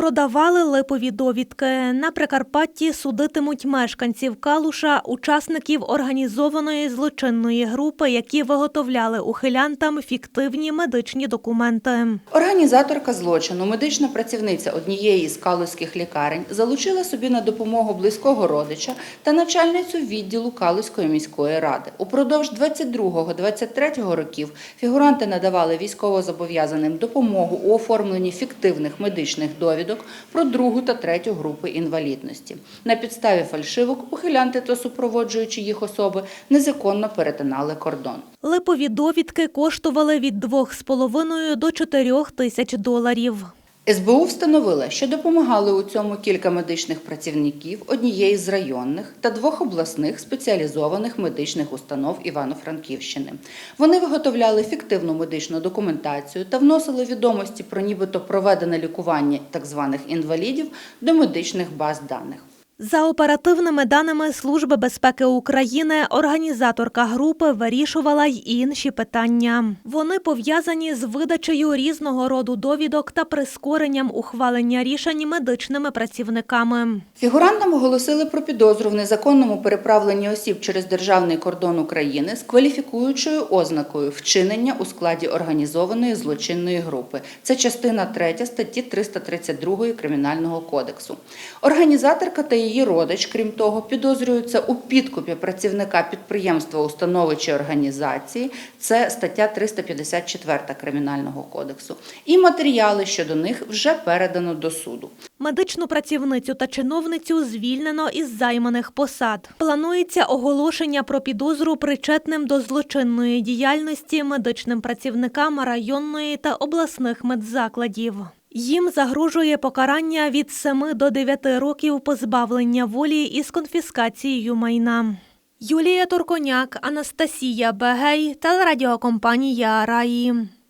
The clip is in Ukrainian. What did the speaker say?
Продавали липові довідки. На Прикарпатті судитимуть мешканців Калуша, учасників організованої злочинної групи, які виготовляли ухилянтам фіктивні медичні документи. Організаторка злочину, медична працівниця однієї з калузьких лікарень, залучила собі на допомогу близького родича та начальницю відділу Калузької міської ради. Упродовж 22-23 років фігуранти надавали військовозобов'язаним допомогу у оформленні фіктивних медичних довідок про другу та третю групи інвалідності. На підставі фальшивок ухилянти та супроводжуючи їх особи незаконно перетинали кордон. Липові довідки коштували від 2,5 до 4 тисяч доларів. СБУ встановила, що допомагали у цьому кілька медичних працівників однієї з районних та двох обласних спеціалізованих медичних установ Івано-Франківщини. Вони виготовляли фіктивну медичну документацію та вносили відомості про нібито проведене лікування так званих інвалідів до медичних баз даних. За оперативними даними Служби безпеки України, організаторка групи вирішувала й інші питання. Вони пов'язані з видачею різного роду довідок та прискоренням ухвалення рішень медичними працівниками. Фігурантам оголосили про підозру в незаконному переправленні осіб через державний кордон України з кваліфікуючою ознакою вчинення у складі організованої злочинної групи. Це частина 3 статті 332 Кримінального кодексу. Організаторка та її родич, крім того, підозрюються у підкупі працівника підприємства, установи чи організації. Це стаття 354 Кримінального кодексу. І матеріали щодо них вже передано до суду. Медичну працівницю та чиновницю звільнено із займаних посад. Планується оголошення про підозру причетним до злочинної діяльності медичним працівникам районної та обласних медзакладів. Їм загрожує покарання від 7 до 9 років позбавлення волі із конфіскацією майна. Юлія Турконяк, Анастасія Бегей, телерадіокомпанія Раї.